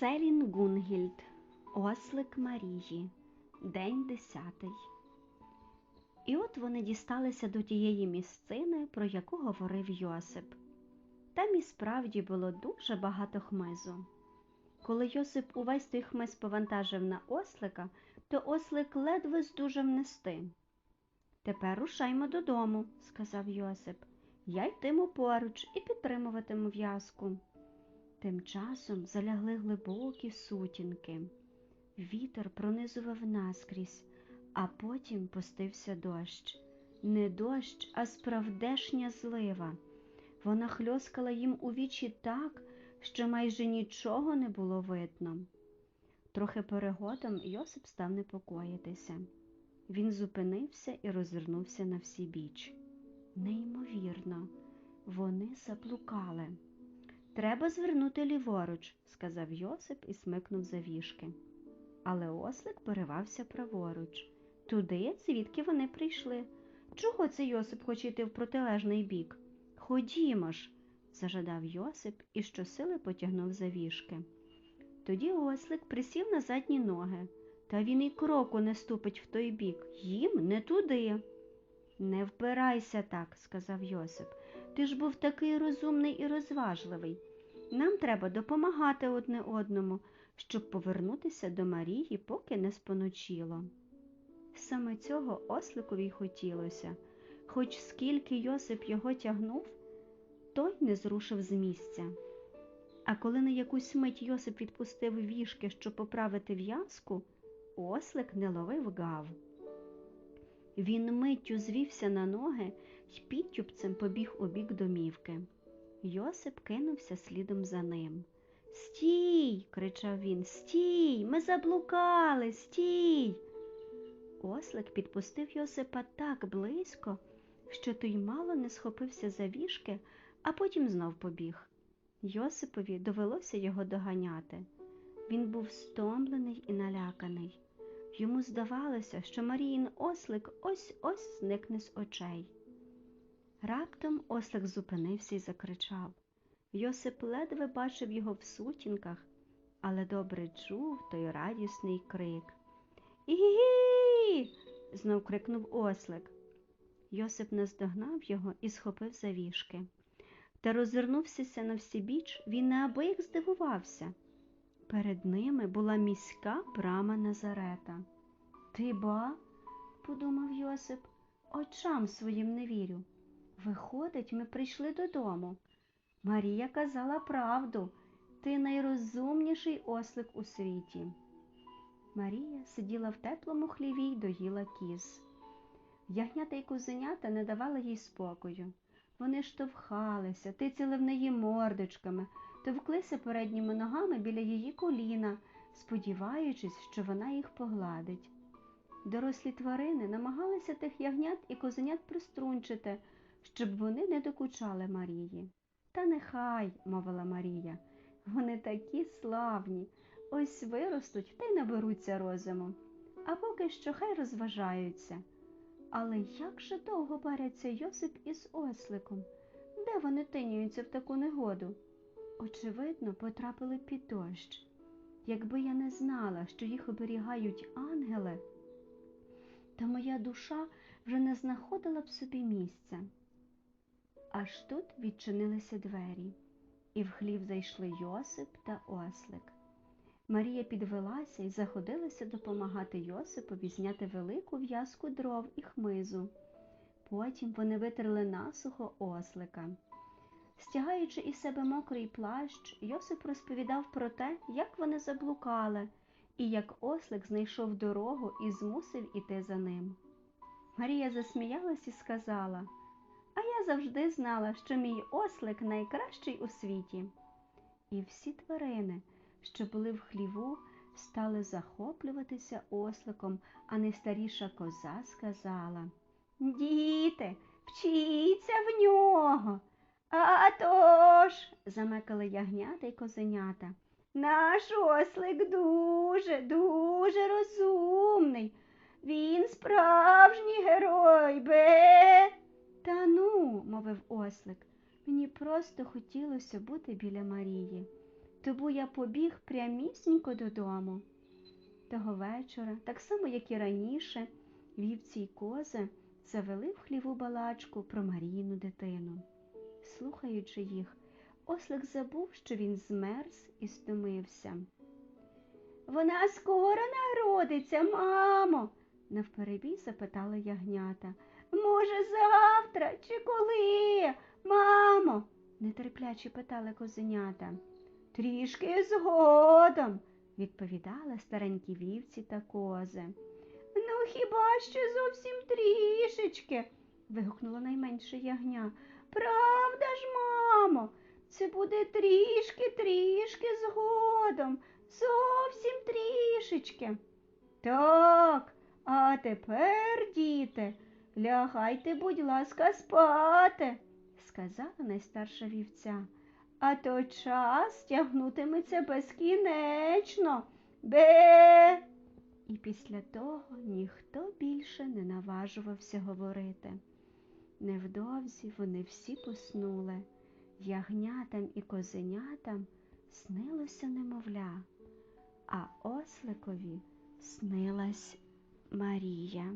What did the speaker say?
Селін Гунгільд, Ослик Марії, День десятий. І от вони дісталися до тієї місцини, про яку говорив Йосип. Там і справді було дуже багато хмизу. Коли Йосип увесь той хмиз повантажив на ослика, то ослик ледве здужав нести. Тепер рушаймо додому, сказав Йосип. Я йтиму поруч і підтримуватиму в'язку. Тим часом залягли глибокі сутінки. Вітер пронизував наскрізь, а потім пустився дощ. Не дощ, а справдешня злива. Вона хльоскала їм у вічі так, що майже нічого не було видно. Трохи перегодом Йосип став непокоїтися. Він зупинився і розвернувся на всі біч. Неймовірно, вони заблукали. Треба звернути ліворуч, сказав Йосип і смикнув за віжки. Але ослик поривався праворуч, туди, звідки вони прийшли. Чого це Йосип хоче йти в протилежний бік? Ходімо ж, зажадав Йосип і щосили потягнув за віжки. Тоді ослик присів на задні ноги, та він і кроку не ступить в той бік, їм не туди. Не впирайся так, сказав Йосип. Ти ж був такий розумний і розважливий. Нам треба допомагати одне одному, щоб повернутися до Марії, поки не споночило. Саме цього осликові хотілося, хоч скільки Йосип його тягнув, той не зрушив з місця. А коли на якусь мить Йосип відпустив вішки, щоб поправити в'язку, ослик не ловив гав. Він миттю звівся на ноги й підтюбцем побіг у бік домівки. Йосип кинувся слідом за ним. Стій. кричав він. Стій. Ми заблукали, стій. Ослик підпустив Йосипа так близько, що той мало не схопився за вішки, а потім знов побіг. Йосипові довелося його доганяти. Він був стомлений і наляканий. Йому здавалося, що Маріїн ослик ось ось зникне з очей. Раптом ослик зупинився і закричав. Йосип ледве бачив його в сутінках, але добре чув той радісний крик. Ігі. знов крикнув ослик. Йосип наздогнав його і схопив за вішки. Та розвернувся на всі біч, він неабияк здивувався. Перед ними була міська брама Назарета. Ти ба? подумав Йосип, очам своїм не вірю. Виходить, ми прийшли додому. Марія казала правду, ти найрозумніший ослик у світі. Марія сиділа в теплому хліві й доїла кіз. Ягнята й кузенята не давали їй спокою. Вони штовхалися, тицяли в неї мордочками, товклися передніми ногами біля її коліна, сподіваючись, що вона їх погладить. Дорослі тварини намагалися тих ягнят і козенят приструнчити, щоб вони не докучали Марії. Та нехай, мовила Марія, вони такі славні, ось виростуть та й наберуться розуму, а поки що хай розважаються. Але як же довго паряться Йосип із осликом? Де вони тиняються в таку негоду? Очевидно, потрапили під дощ. Якби я не знала, що їх оберігають ангели, то моя душа вже не знаходила б собі місця. Аж тут відчинилися двері, і в хлів зайшли Йосип та ослик. Марія підвелася і заходилася допомагати Йосипові зняти велику в'язку дров і хмизу. Потім вони витерли насухо ослика. Стягаючи із себе мокрий плащ, Йосип розповідав про те, як вони заблукали, і як ослик знайшов дорогу і змусив іти за ним. Марія засміялась і сказала А я завжди знала, що мій ослик найкращий у світі. І всі тварини, що були в хліву, стали захоплюватися осликом, а найстаріша коза сказала Діти, вчіться в нього. А то ж, замекали ягнята й козенята. Наш ослик дуже, дуже розумний. Він справжній герой бе. Та ну, мовив ослик, мені просто хотілося бути біля Марії. Тому я побіг прямісінько додому. Того вечора, так само як і раніше, вівці й кози завели в хліву балачку про Марійну дитину. Слухаючи їх, ослик забув, що він змерз і стомився. Вона скоро народиться, мамо, навперебій запитала ягнята. Може, завтра чи коли? Мамо, нетерпляче питали козенята. Трішки згодом, відповідали старенькі вівці та кози. Ну, хіба що зовсім трішечки, вигукнула найменше ягня. Правда ж, мамо, це буде трішки, трішки згодом, зовсім трішечки. Так, а тепер, діти, лягайте, будь ласка, спати, сказала найстарша вівця. А то час тягнутиметься безкінечно. Бе. І після того ніхто більше не наважувався говорити. Невдовзі вони всі поснули. Ягнятам і козенятам снилося немовля, а осликові снилась Марія.